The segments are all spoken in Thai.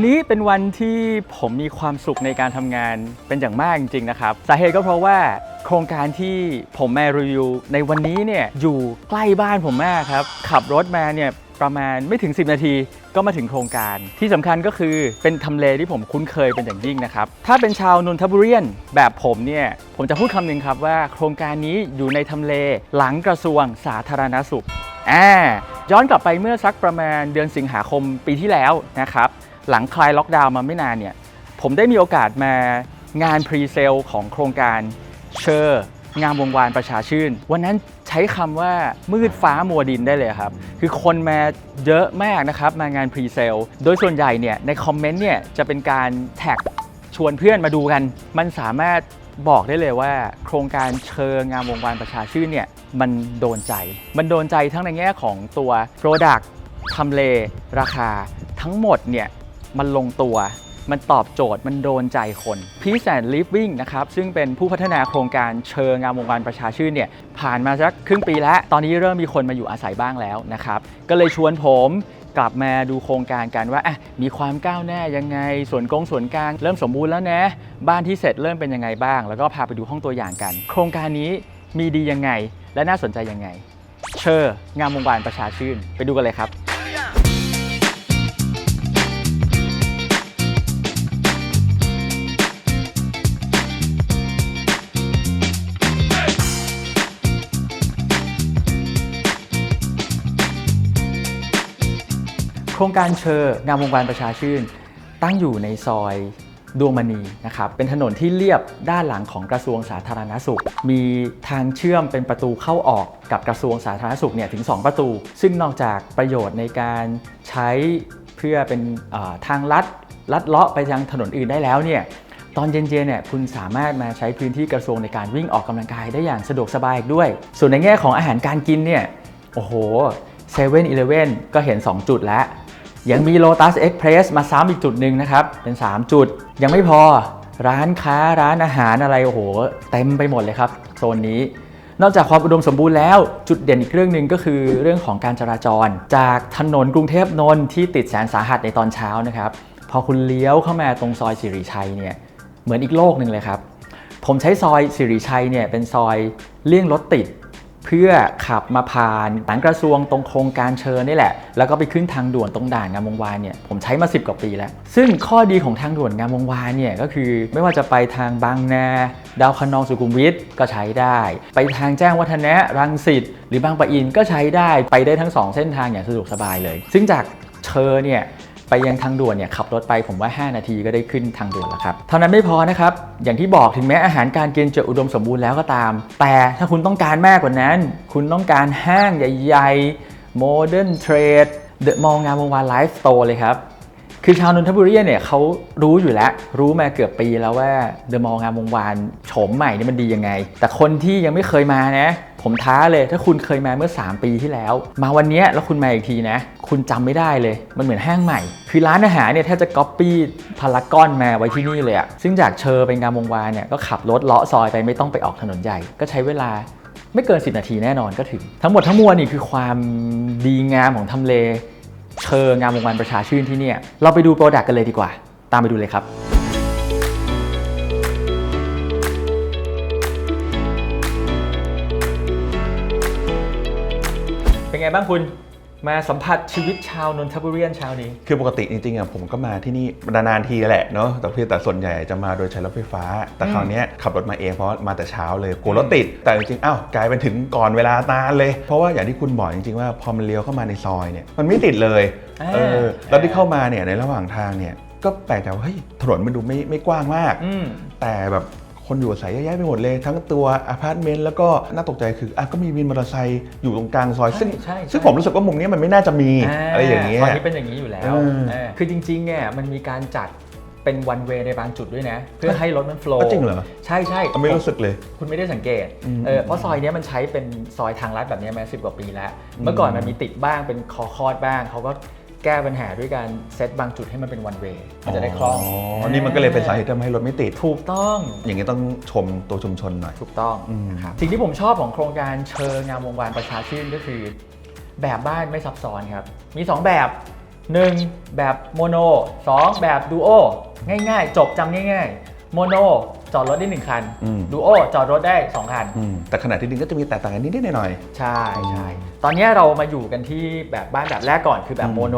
วันนี้เป็นวันที่ผมมีความสุขในการทำงานเป็นอย่างมากจริงๆนะครับ สาเหตุก็เพราะว่าโครงการที่ผมมารีวิวในวันนี้เนี่ยอยู่ใกล้บ้านผมมากครับ ขับรถมาเนี่ยประมาณไม่ถึง 10 นาทีก็มาถึงโครงการ ที่สำคัญก็คือเป็นทำเลที่ผมคุ้นเคยเป็นอย่างยิ่งนะครับ ถ้าเป็นชาวนนทบุรีนแบบผมเนี่ย ผมจะพูดคำหนึ่งครับว่าโครงการนี้อยู่ในทำเลหลังกระทรวงสาธารณสุขอ่าย้อนกลับไปเมื่อสักประมาณเดือนสิงหาคมปีที่แล้วนะครับ หลังคลายล็อกดาวน์มาไม่นานเนี่ย ผมได้มีโอกาสมางานพรีเซลของโครงการเชอร์งามวงวานประชาชื่น วันนั้นใช้คำว่ามืดฟ้ามัวดินได้เลยครับ คือคนมาเยอะมากนะครับ มางานพรีเซล โดยส่วนใหญ่เนี่ยในคอมเมนต์เนี่ยจะเป็นการแท็กชวนเพื่อนมาดูกัน มันสามารถบอกได้เลยว่า โครงการเชิงงามวงวานประชาชื่นเนี่ยมันโดนใจ มันโดนใจทั้งในแง่ของตัว Product ทำเล ราคา ทั้งหมดเนี่ย มันลงตัว มันตอบโจทย์มันโดนใจคน Peace and Living นะครับ ซึ่งเป็นผู้พัฒนาโครงการเชิงงามวงวานประชาชื่นเนี่ย ผ่านมาสักครึ่งปีแล้ว ตอนนี้เริ่มมีคนมาอยู่อาศัยบ้างแล้วนะครับ ก็เลยชวนผมกลับมาดูโครงการกันว่าอะมีความก้าวหน้ายังไงส่วนกงส่วนกลาง เริ่มสมบูรณ์แล้วนะ บ้านที่เสร็จเริ่มเป็นยังไงบ้าง แล้วก็พาไปดูห้องตัวอย่างกัน โครงการนี้มีดียังไง และน่าสนใจยังไง เชอร์งามวงวานประชาชื่น ไปดูกันเลยครับ ครงการเชอร์งามวงวานประชาชื่น ตั้งอยู่ในซอยดวงมณีนะครับเป็นถนนที่เรียบด้านหลังของกระทรวงสาธารณสุข มีทางเชื่อมเป็นประตูเข้าออกกับกระทรวงสาธารณสุขเนี่ยถึง 2 ประตู ซึ่งนอกจากประโยชน์ในการใช้เพื่อเป็นทางลัดลัดเลาะไปยังถนนอื่นได้แล้วเนี่ยตอนเย็นๆเนี่ยคุณสามารถมาใช้พื้นที่กระทรวงในการวิ่งออกกำลังกายได้อย่างสะดวกสบายอีกด้วย ส่วนในแง่ของอาหารการกินเนี่ยโอ้โหเซเว่นอีเลฟเว่นก็เห็น 2 จุดแล้ว ยังมี Lotus Express มาซ้ำอีกจุดหนึ่งนะครับ เป็น 3 จุด ยังไม่พอร้านค้าร้านอาหารอะไรโอ้โหเต็มไปหมดเลยครับโซนนี้ นอกจากความอุดมสมบูรณ์แล้วจุดเด่นอีกเรื่องหนึ่งก็คือเรื่องของการจราจร จากถนนกรุงเทพนนท์ที่ติดแสนสาหัสในตอนเช้านะครับพอคุณเลี้ยวเข้ามาตรงซอยสิริชัยเนี่ยเหมือนอีกโลกหนึ่งเลยครับ ผมใช้ซอยสิริชัยเนี่ยเป็นซอยเลี่ยงรถติด เพื่อขับมาผ่านหลังกระทรวงตรงโครงการเชิญนี่แหละ แล้วก็ไปขึ้นทางด่วนตรงด่านงามวงวานเนี่ยผมใช้มา 10 กว่าปีแล้ว ซึ่งข้อดีของทางด่วนงามวงวานเนี่ยก็คือไม่ว่าจะไปทางบางนาดาวคะนองสุขุมวิทก็ใช้ได้ ไปทางแจ้งวัฒนะรังสิตหรือบางปะอินก็ใช้ได้ไปได้ทั้งสองเส้นทางอย่างสะดวกสบายเลย ซึ่งจากเชอเนี่ย ไปยังทางด่วนเนี่ยขับรถไปผมว่า 5 นาทีก็ได้ขึ้นทางด่วนแล้วครับ เท่านั้นไม่พอนะครับ อย่างที่บอกถึงแม้อาหารการกินจะอุดมสมบูรณ์แล้วก็ตาม แต่ถ้าคุณต้องการมากกว่านั้น คุณต้องการห้างใหญ่ๆ Modern Trade The Mall งามวงวานไลฟ์สโตร์เลยครับคือชาวนนทบุรีเนี่ยเขารู้อยู่แล้ว รู้มาเกือบปีแล้วว่าเดอะมอลล์งามวงวานโฉมใหม่นี่มันดียังไง แต่คนที่ยังไม่เคยมานะ ผมท้าเลยถ้าคุณเคยมาเมื่อ 3 ปีที่แล้ว มาวันนี้แล้วคุณมาอีกทีนะ คุณจำไม่ได้เลย มันเหมือนห้างใหม่ คือร้านอาหารเนี่ยแทบจะก๊อปปี้พารากอนมาไว้ที่นี่เลยอะซึ่งจากเชอร์ไปงามวงวานเนี่ยก็ขับรถเลาะซอยไปไม่ต้องไปออกถนนใหญ่ ก็ใช้เวลาไม่เกิน 10 นาทีแน่นอนก็ถึง ทั้งหมดทั้งมวลนี่คือความดีงามของทำเลเชิงงามวงวานประชาชื่นที่เนี่ยเราไปดูโปรดักต์กันเลยดีกว่า ตามไปดูเลยครับ เป็นไงบ้างคุณมาสัมผัสชีวิตชาวนนทบุรีเช้านี้ คือปกติจริงๆอะผมก็มาที่นี่นานๆทีแหละเนาะแต่เพียงแต่ส่วนใหญ่จะมาโดยใช้รถไฟฟ้า แต่คราวเนี้ยขับรถมาเองเพราะมาแต่เช้าเลยกลัวรถติด แต่จริงๆอ้าวกลายเป็นถึงก่อนเวลานานเลย เพราะว่าอย่างที่คุณบอกจริงๆว่าพอมันเลี้ยวเข้ามาในซอยเนี่ยมันไม่ติดเลยอ่าเออแล้วที่เข้ามาเนี่ยในระหว่างทางเนี่ยก็แปลกใจว่าเฮ้ยถนนมันดูไม่ไม่กว้างมากอืมแต่แบบ คนอยู่อาศัยเยอะแยะไปหมดเลย ทั้งตัวอพาร์ตเมนต์แล้วก็น่าตกใจคืออะก็มีวินมอเตอร์ไซค์อยู่ตรงกลางซอย ซึ่งใช่ใช่ ซึ่งผมรู้สึกว่ามุมเนี้ยมันไม่น่าจะมีอะไรอย่างเงี้ย ตอนนี้เป็นอย่างนี้อยู่แล้วเออเออคือจริงๆเนี่ยมันมีการจัดเป็นวันเวในบางจุดด้วยนะ เพื่อให้รถมันโฟล์อ๋อจริงเหรอ ใช่ใช่ไม่รู้สึกเลย คุณไม่ได้สังเกตอืมเออเพราะซอยเนี้ยมันใช้เป็นซอยทางลัดแบบเนี้ยมาสิบกว่าปีแล้ว เมื่อก่อนมันมีติดบ้างเป็นคอคอดบ้างเขาก็ แก้ปัญหาด้วยการเซตบางจุดให้มันเป็นวันเวมันจะได้คล่องนี่มันก็เลยเป็นสาเหตุที่ทำให้รถไม่ติด ถูกต้อง อย่างนี้ต้องชมตัวชุมชนหน่อย ถูกต้องอืมนะครับ สิ่งที่ผมชอบของโครงการเชิงงามวงวานประชาชื่นก็คือ แบบบ้านไม่ซับซ้อนครับ มี 2 แบบ 1 แบบโมโน2แบบดูโอง่ายๆ จบจำง่าย ๆ โมโน จอดรถได้ 1 คัน อืม ดูโอจอดรถได้ 2 คัน อืมแต่ขณะที่ดินก็จะมีแตกต่างกันนิดๆหน่อย ใช่ใช่ตอนนี้เรามาอยู่กันที่แบบบ้านแบบแรกก่อนคือแบบอืม โมโน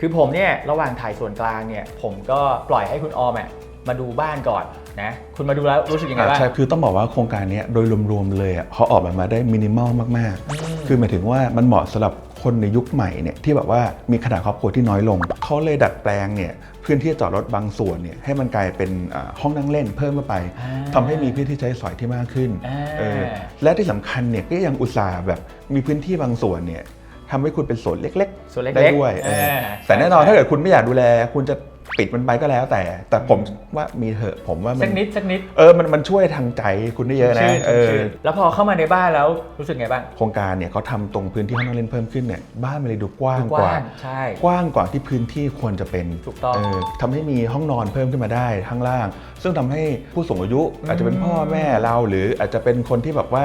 คือผมเนี่ยระหว่างถ่ายส่วนกลางเนี่ย ผมก็ปล่อยให้คุณออมอะมาดูบ้านก่อนนะ คุณมาดูแล้วรู้สึกๆยังไงอ่าบ้างใช่คือต้องบอกว่าโครงการเนี้ยโดยรวมๆเลยอะเขาออกแบบมาได้มินิมอลมากอืม ๆ คือหมายถึงว่ามันเหมาะสำหรับคนในยุคใหม่เนี่ยที่แบบว่ามีขนาดครอบครัวที่น้อยลง เขาเลยดัดแปลงเนี่ย พื้นที่จอดรถบางส่วนเนี่ยให้มันกลายเป็นอ่าห้องนั่งเล่นเพิ่มเข้าไปอ่าทำให้มีพื้นที่ใช้สอยที่มากขึ้นอ่าเออและที่สำคัญเนี่ยก็ยังอุตส่าห์แบบมีพื้นที่บางส่วนเนี่ยทำให้คุณเป็นสวนเล็กส่วนเล็กๆได้ด้วยเอออ่าแต่แน่นอนใช่ถ้าเกิดคุณไม่อยากดูแล คุณจะ ปิดมันไปก็แล้วแต่ แต่ผมว่ามีเถอะผมว่ามัสักนิดสักนิดเออมันมันช่วยทางใจคุณได้เยอะนะชื่เออชื่แล้วพอเข้ามาในบ้านแล้วรู้สึกไงบ้างโครงการเนี่ยเขาทำตรงพื้นที่ห้องนั่งเล่นเพิ่มขึ้นเนี่ยบ้านมันเลยดูกว้างกกว่าว้างใช่กว้างกว่าที่พื้นที่ควรจะเป็นถูกต้องเทำให้มีห้องนอนเพิ่มขึ้นมาได้ข้างล่าง ซึ่งทำให้ผู้สูงอายุอาจจะเป็นพ่อแม่เราหรืออาจจะเป็นคนที่แบบว่า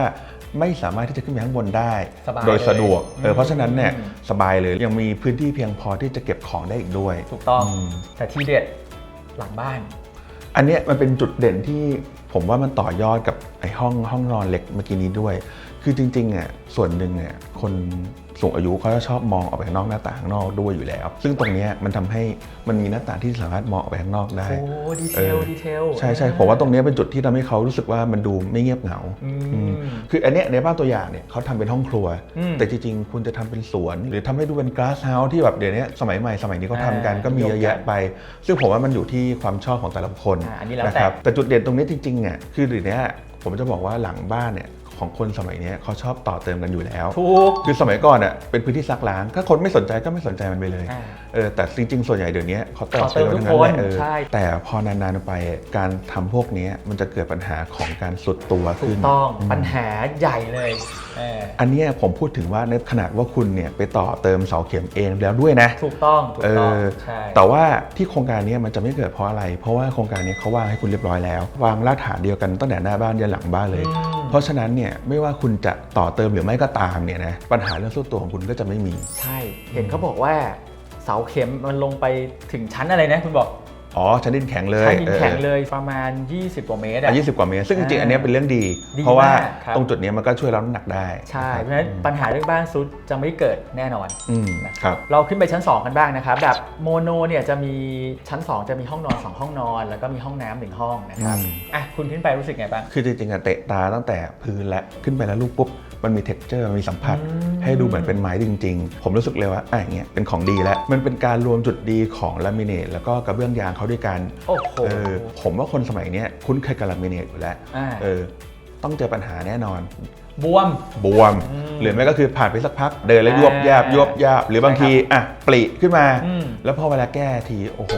ไม่สามารถที่จะขึ้นไปข้างบนได้ สบายโดยสะดวกเลยเออเพราะฉะนั้นเนี่ยอืม สบายเลยยังมีพื้นที่เพียงพอที่จะเก็บของได้อีกด้วย ถูกต้อง อืม แต่ที่เด็ดหลังบ้าน อันเนี้ยมันเป็นจุดเด่นที่ผมว่ามันต่อยอดกับไอ้ห้องห้องนอนเล็กเมื่อกี้นี้ด้วย คือจริงๆอะส่วนหนึ่งเนี่ยคนสูงอายุเขาจะชอบมองออกไปข้างนอกหน้าต่างข้างนอกด้วยอยู่แล้ว ซึ่งตรงเนี้ยมันทำให้มันมีหน้าต่างที่สามารถมองออกไปข้างนอกได้ โอ้ดีเทเอลอดีเทลใช่ใช่ผมว่าตรงเนี้ยเป็นจุดที่ทำให้เขารู้สึกว่ามันดูไม่เงียบเหงา อือืมมคืออันเนี้ยในบ้านตัวอย่างเนี่ยเขาทำเป็นห้องครัว อืมแต่จริงๆ คุณจะทำเป็นสวน หรือทำให้ดูเป็นก a สเฮาส์ที่แบบเดี๋ยวนี้สมัยใหม่สมัยนี้เขาทำกันอ่าก็มีเยอะนิยมแยะกันไป ซึ่งผมว่ามันอยู่ที่ความชอบของแต่ละคนอ่าอันนี้แล้วนะแต่ครับแต่จุดเด่นตรงนี้จริงๆอะคือเดี๋ยวนี้ผมจะบอกว่าหลังบ้านเนี่ย ของคนสมัยเนี้ยเขาชอบต่อเติมกันอยู่แล้ว ถูก คือสมัยก่อนอะเป็นพื้นที่ซักล้าง ถ้าคนไม่สนใจก็ไม่สนใจมันไปเลยอ่าเออแต่จริงๆ ส่วนใหญ่เดี๋ยวนี้เขาต่อต่อเติเติมมทุกทั้งนั้นแหละคนเออใช่แต่พอนานๆไปการทำพวกนี้มันจะเกิดปัญหาของการสุดตัวถูขึ้กนต้องปัญหาใหญ่เลยเอออันเนี้ยผมพูดถึงว่าในขนาดว่าคุณเนี่ยไปต่อเติมเสาเข็มเองแล้วด้วยนะ ถูกต้องถูกเอต้องอใช่แต่ว่าที่โครงการเนี้ยมันจะไม่เกิดเพราะอะไร เพราะว่าโครงการเนี้ยเขาวางให้คุณเรียบร้อยแล้ว วางรากฐานเดียวกันตั้งแต่หน้าบ้านยันหลังบ้านเลยอืม เพราะฉะนั้นเนี่ยไม่ว่าคุณจะต่อเติมหรือไม่ก็ตามเนี่ยนะปัญหาเรื่องสุดตัวของคุณก็จะไม่มี ใช่ เห็นเขาบอกว่าเสาเข็มมันลงไปถึงชั้นอะไรนะคุณบอก อ๋อชั้นดินแข็งเลยชั้นดินแข็งออเลยประมาณ 20 กว่าเมตรอะอะยี่สิบกว่าเมตร ซึ่งจริงๆอ่าอันเนี้ยเป็นเรื่องดีดีเพราะว่ามากครับตรงจุดเนี้ยมันก็ช่วยรับน้ำหนักได้ ใช่คบเพราะฉะนั้นปัญหาเรื่องบ้านซุดจะไม่เกิดแน่นอนอืมครับเราขึ้นไปชั้น 2 กันบ้างนะครับ แบบโมโนเนี่ยจะมีชั้น 2 จะมีห้องนอน 2 ห้องนอน แล้วก็มีห้องน้ำหนึ่งห้องนะครับอืมอะคุณขึ้นไปรู้สึกไงบ้าง คือจริงๆอะเตะตาตั้งแต่พื้นและขึ้นไปแล้วลูกปุ๊บมันมีเท็กเจอร์มันมีสัมผัสอืมให้ดูเหมือนเป็นไม้จริง ๆ ผมรู้สึกเลยว่าอะอย่างเงี้ยเป็นของดีแล้วมันเป็นการรวมจุดดีของลามิเนตแล้วก็กระเบื้องยางเขาด้วยกันโอ้โหเออผมว่าคนสมัยเนี้ยคุ้นเคยกับลามิเนตอยู่แล้วอ่าเออต้องเจอปัญหาแน่นอน บวม บวม อืมหรือไม่ก็คือผ่านไปสักพัก เดินแล้วยวบยาบอ่ายวบยาบหรือบางทีอะปริขึ้นมา อืม แล้วพอเวลาแก้ทีโอ้โห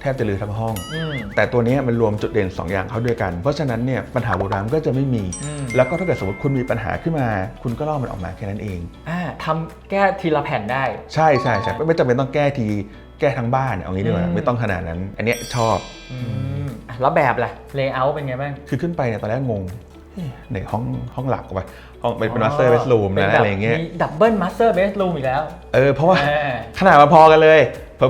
แทบจะลือทั้งห้อง อืม แต่ตัวเนี้ยมันรวมจุดเด่น 2 อย่างเข้าด้วยกัน เพราะฉะนั้นเนี่ยปัญหาโบราณก็จะไม่มี อืม แล้วก็ถ้าเกิดสมมติคุณมีปัญหาขึ้นมา คุณก็ลอกมันออกมาแค่นั้นเอง อ่าทำแก้ทีละแผ่นได้ ใช่ใช่ใช่ไม่ไม่จำเป็นต้องแก้ที แก้ทั้งบ้านเอางี้ดีกว่าอืมไม่ต้องขนาดนั้น อันเนี้ยชอบอืมอะแล้วแบบล่ะเลเยอร์เป็นไงบ้าง คือขึ้นไปเนี่ยตอนแรกงงเอ๊ะในห้องห้องหลักวะห้องเป็นมาสเตอร์เบสรูมป็นะแบบอะไรเงี้ยมีดับเบิลมาสเตอร์เบสรูมอีกแล้ว เออเพราะว่าอ่าขนาดมาพอกันเลย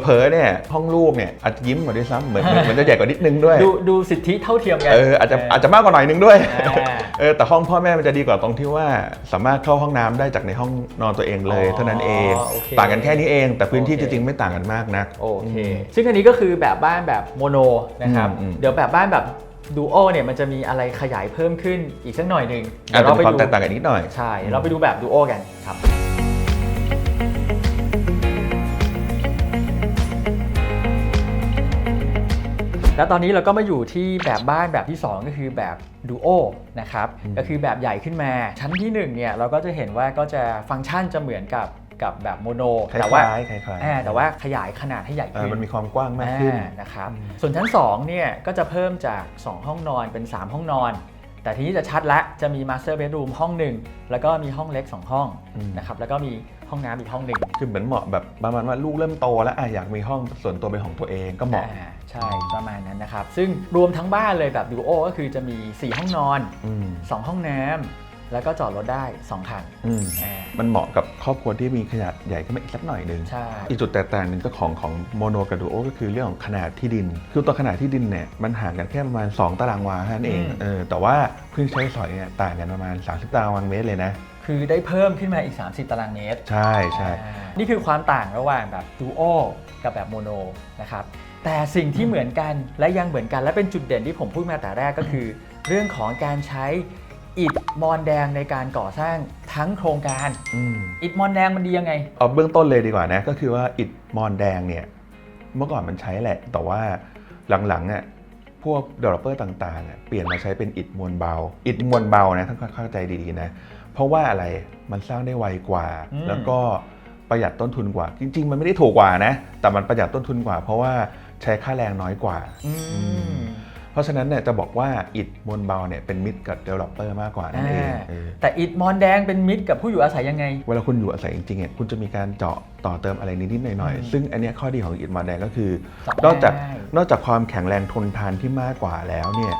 เผลอๆเนี่ยห้องลูกเนี่ยอาจจะยิ้มกว่าด้วยซ้ำเหมือนเหมือนเหมือนจะใหญ่กว่านิดนึงด้วย ดูดูสิทธิเท่าเทียมกัน เอออาจจะอาจจะมากกว่าหน่อยนึงด้วย อ่า เออแต่ห้องพ่อแม่มันจะดีกว่าตรงที่ว่าสามารถเข้าห้องน้ำได้จากในห้องนอนตัวเองเลยอ๋อเท่านั้นเองโอเคต่างกันแค่นี้เอง แต่พื้นที่โอจเคริงๆไม่ต่างกันมากนะโอเค ซึ่งอันนี้ก็คือแบบบ้านแบบโมโนนะครับ อืมอืม เดี๋ยวแบบบ้านแบบดูโอเนี่ยมันจะมีอะไรขยายเพิ่มขึ้นอีกสักหน่อยหนึ่งอาจเดี๋ยวจะเรามีไปความดูแตกต่างกันนิดหน่อย ใช่ เราไปดูแบบดูโอกันครับ แล้วตอนนี้เราก็มาอยู่ที่แบบบ้านแบบที่ 2 ก็คือแบบดูโอนะครับอืมก็คือแบบใหญ่ขึ้นมาชั้นที่1เนี่ยเราก็จะเห็นว่าก็จะฟังก์ชันจะเหมือนกับกับแบบโมโนคล้ายๆแต่ว่าคล้ายๆอ่าแต่ว่าขยายขนาดให้ใหญ่เออขึ้นมันมีความกว้างมากขึ้นอ่านะครับส่วนชั้น2เนี่ยก็จะเพิ่มจาก 2 ห้องนอนเป็น 3 ห้องนอน แต่ทีนี้จะชัดละจะมีมาสเตอร์เบดรูมห้องหนึ่งแล้วก็มีห้องเล็ก 2 ห้องอืมนะครับแล้วก็มีห้องน้ำอีกห้องหนึ่งคือเหมือนเหมาะแบบประมาณว่าลูกเริ่มโตแล้วอะอยากมีห้องส่วนตัวเป็นของตัวเองก็เหมาะอ่าใช่ประมาณนั้นนะครับ ซึ่งรวมทั้งบ้านเลยแบบดูโอก็คือจะมี 4 ห้องนอนอืม2ห้องน้ แล้วก็จอดรถได้ 2 คันอืม อ่า มันเหมาะกับครอบครัวที่มีขนาดใหญ่ขึ้นมาอีกสักหน่อยหนึ่ง ใช่ อีกจุดแตกต่างหนึ่งก็ของของโมโนกับดูโอก็คือเรื่องของขนาดที่ดิน คือตัวขนาดที่ดินเนี่ยมันห่างกันแค่ประมาณ 2 ตารางวาเท่านั้นเอง อืม เออ แต่ว่าพื้นที่ใช้สอยเนี่ยต่างกันประมาณ 30 ตารางเมตรเลยนะ คือได้เพิ่มขึ้นมาอีก 30 ตารางเมตร ใช่ใช่ อ่านี่คือความต่างระหว่างแบบดูโอกับแบบโมโนนะครับ แต่สิ่งที่เหมือนกันและยังเหมือนกันและเป็นจุดเด่นที่ผมพูดมาแต่แรกก็คือ เรื่องของการใช้ อิฐมอนแดงในการก่อสร้างทั้งโครงการ อืมอิฐมอนแดงมันดียังไง เอาเบื้องต้นเลยดีกว่านะ ก็คือว่าอิฐมอนแดงเนี่ย เมื่อก่อนมันใช้แหละ แต่ว่าหลังๆอะพวก developer ต่างๆอะเปลี่ยนมาใช้เป็นอิฐมวลเบา อิฐมวลเบานะท่านเข้าใจดีๆนะ เพราะว่าอะไรมันสร้างได้ไวกว่า อืม แล้วก็ประหยัดต้นทุนกว่า จริง ๆ มันไม่ได้ถูกกว่านะ แต่มันประหยัดต้นทุนกว่า เพราะว่าใช้ค่าแรงน้อยกว่า อืม เพราะฉะนั้นเนี่ยจะบอกว่าอิฐมวลเบาเนี่ยเป็นมิตรกับ developer มากกว่านั่นเองอ่าเออ แต่อิฐมอนแดงเป็นมิตรกับผู้อยู่อาศัยยังไง เวลาคุณอยู่อาศัยจริงๆเนี่ยคุณจะมีการเจาะต่อเติมอะไรนิดๆหน่อยอืมๆซึ่งอันเนี้ยข้อดีของอิฐมาแดงก็คือ เจาะนอกจากง่าย นอกจากความแข็งแรงทนทานที่มากกว่าแล้วเนี่ย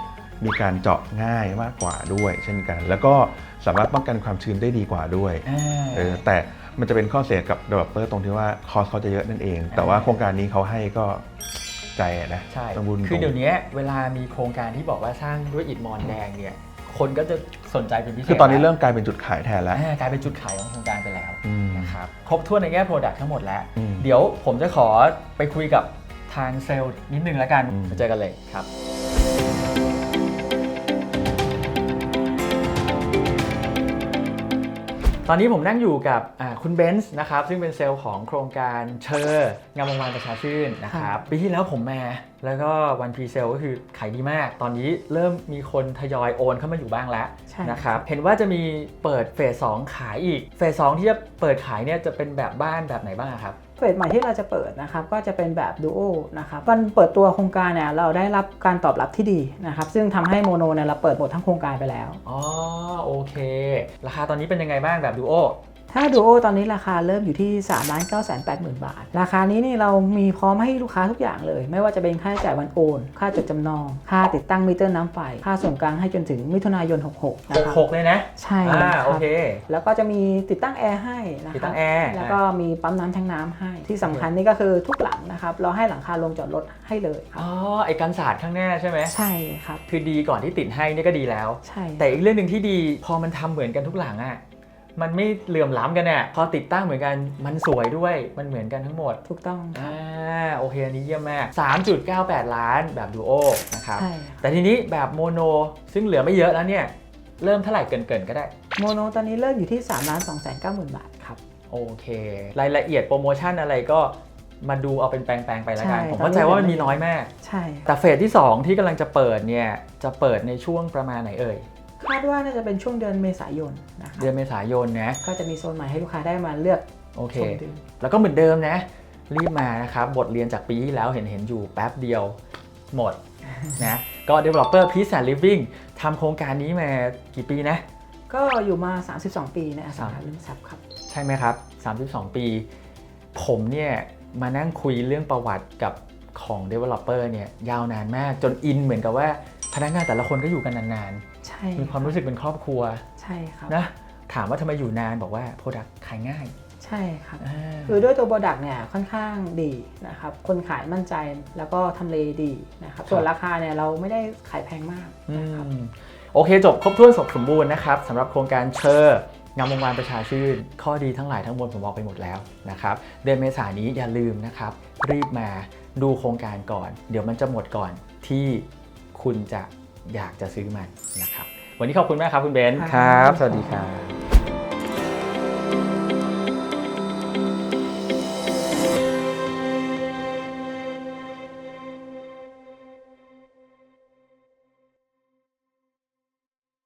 มีการเจาะง่ายมากกว่าด้วย เช่นกัน แล้วก็สามารถป้องกันความชื้นได้ดีกว่าด้วยอ่า เออแต่มันจะเป็นข้อเสียกับ developer ตรงที่ว่าคอสเขาจะเยอะนั่นเอง แต่ว่าโครงการนี้เขาให้ก็ ใจอะนะใช่ต้องบุญคือเดี๋ยวนี้เวลามีโครงการที่บอกว่าสร้างด้วยอิฐมอนแดงเนี่ยคนก็จะสนใจเป็นพิเศษคือตอนนี้แล้วเริ่มกลายเป็นจุดขายแทนแล้วอ่ากลายเป็นจุดขายของโครงการไปแล้วอืมนะครับครบถ้วนในแง่ Product ทั้งหมดแล้วอืมเดี๋ยวผมจะขอไปคุยกับทางเซลล์นิดนึงแล้วกันอืมมาเจอกันเลยครับ ตอนนี้ผมนั่งอยู่กับอ่าคุณเบนซ์นะครับซึ่งเป็นเซลล์ของโครงการเชอร์งามวงวานประชาชื่นนะครับปีที่แล้วผมมาแล้วก็วันพรีเซลก็คือขายดีมาก ตอนนี้เริ่มมีคนทยอยโอนเข้ามาอยู่บ้างแล้วใช่นะครับเห็นว่าจะมีเปิดเฟสสองขายอีกเฟสสองที่จะเปิดขายเนี่ยจะเป็นแบบบ้านแบบไหนบ้างอะครับ เฟสใหม่ที่เราจะเปิดนะครับก็จะเป็นแบบดูโอนะครับวันเปิดตัวโครงการเนี่ยเราได้รับการตอบรับที่ดีนะครับซึ่งทำให้โมโนเนี่ยเราเปิดหมดทั้งโครงการไปแล้วอ๋อโอเค ราคาตอนนี้เป็นยังไงบ้างแบบดูโอ ถ้าดูโอตอนนี้ราคาเริ่มอยู่ที่3 9 8 0 0 0 0 บาท ราคานี้นี่เรามีพร้อมให้ลูกค้าทุกอย่างเลย ไม่ว่าจะเป็นค่าใช้จ่ายวันโอน ค่าจดจำนอง ค่าติดตั้งมิเตอร์น้ำไฟ ค่าส่วนกลางให้จนถึงมิถุนายน 66 นะครับ6เลยนะ ใช่อ่าคโอรับเค แล้วก็จะมีติดตั้งแอร์ให้นะคติดตั้รับงแอร์ แล้วก็มีปั๊มน้ำแทงน้ำให้ ที่สำคัญนี่ก็คือทุกหลังนะครับ เราให้หลังคาลงจอดรถให้เลยครัอ๋บอไอ้กันศาสตร์ข้างหน้าใช่ไหมใช่ครับ คือดีก่อนที่ติดให้นี่ก็ดีแล้ว ใช่ แต่อีกเรื่องหนึ่งที่ดีพอมันทำเหมือนกันทุกหลังอะ่ะ มันไม่เหลื่อมล้ำกันเนี่ยพอติดตั้งเหมือนกันมันสวยด้วยมันเหมือนกันทั้งหมดถูกต้องครัอ่าบโอเคอันนี้เยี่ยมมาก 3.98 ล้านแบบดูโอนะครับใช่แต่ทีนี้แบบโมโนซึ่งเหลือไม่เยอะแล้วเนี่ยเริ่มเท่าไหร่เกินๆก็ได้ โมโนตอนนี้เริ่มอยู่ที่3ล้าน2 9 0 0 0 0บาทครับ โอเค รายละเอียดโปรโมชั่นอะไรก็มาดูเอาเป็นแปลงๆไปแล้วกัน ใช่ผมตอนนี้เข้าใจว่ามันมีน้อยมาก ใช่ แต่เฟสที่ 2 ที่กำลังจะเปิดเนี่ย จะเปิดในช่วงประมาณไหนเอ่ยคา ดว่าน่าจะเป็นช่วงเดือนเมษายนนะครับเดือนเมษายนนะก็จะมีโซนใหม่ให้ลูกค้าได้มาเลือกโอเคชมดูแล้วก็เหมือนเดิมนะ รีบมานะครับ บทเรียนจากปีที่แล้วเห็นเห็นอยู่แป๊บเดียวหมดนะก็ Developer Peace and Living ทำโครงการนี้มากี่ปีนะ ก็อยู่มา 32 ปีในอสังหาริมทรัพย์ครับ ใช่ไหมครับ 32 ปี ผมเนี่ยมานั่งคุยเรื่องประวัติกับของ Developer เนี่ยยาวนานมากจนอินเหมือนกับว่าพนักงานแต่ละคนก็อยู่กันนานใช่ๆ มีความรู้สึกเป็นครอบครัวใช่ครับนะถามว่าทำไมอยู่นานบอกว่า Product ขายง่าย ใช่ครับอ่าคือด้วยตัวโปรดักต์เนี่ยค่อนข้างดีนะครับคนขายมั่นใจแล้วก็ทำเลดีนะครับส่วนราคาเนี่ยเราไม่ได้ขายแพงมากอืนะครับมโอเคจบครบถ้วนสมบูรณ์นะครับสำหรับโครงการเชอร์งามวงวานประชาชื่น ข้อดีทั้งหลายทั้งมวลผมบอกไปหมดแล้วนะครับ เดือนเมษายนนี้อย่าลืมนะครับ รีบมาดูโครงการก่อน เดี๋ยวมันจะหมดก่อนที่คุณจะ อยากจะซื้อมันนะครับ วันนี้ขอบคุณมากครับคุณเบนซ์ครับ สวัสดีครับ